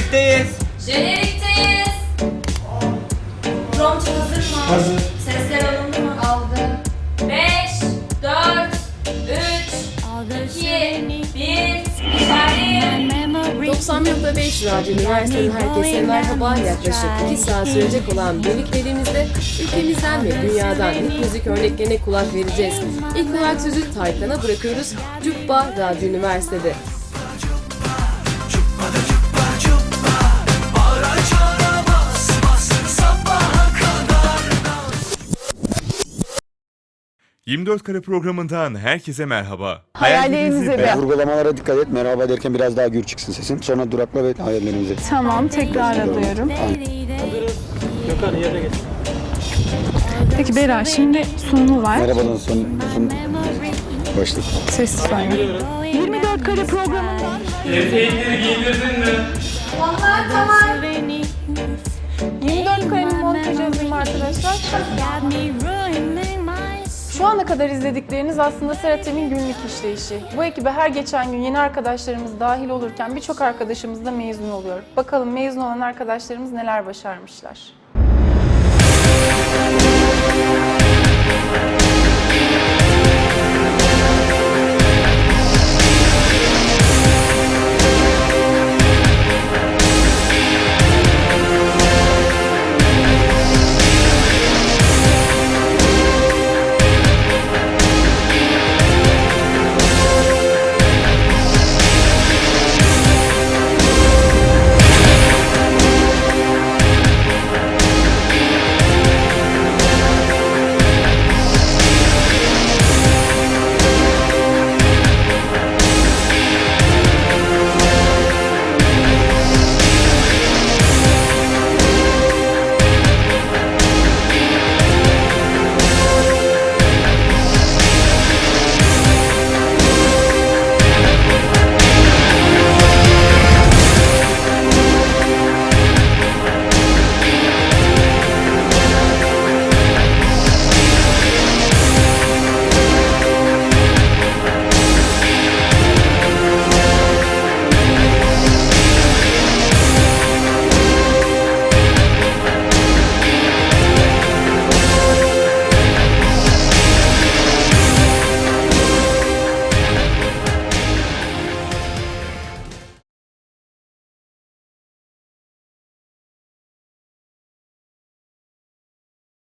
Jenerikteyiz. Jenerikteyiz. Prompt hazır mı? Hazır. Sesler alındı mı? Aldı. 5, 4, 3, 2, 1, işaret. 95 Radyo Üniversitesi'nin herkese merhaba. Yaklaşık 2 saat sürecek olan birliklerimizde ülkemizden ve dünyadan ilk müzik örneklerine kulak vereceğiz. İlk olarak sözü Taykan'a bırakıyoruz. Cübba Radyo Üniversitesi. 24 kare programından herkese merhaba. Hayallerinize be- be. Vurgulamalara dikkat et. Merhaba derken biraz daha gür çıksın sesin. Sonra durakla ve hayallerinize. Tamam tekrar alıyorum. Peki Bera şimdi sunumu var. Merhabadan son, son başlık. Ses lütfen. 24 kare programından. Etekleri giydirdin mi? 24 karenin montajı hazır arkadaşlar? Kadar izledikleriniz aslında Seratem'in günlük işleyişi. Bu ekibe her geçen gün yeni arkadaşlarımız dahil olurken birçok arkadaşımız da mezun oluyor. Bakalım mezun olan arkadaşlarımız neler başarmışlar.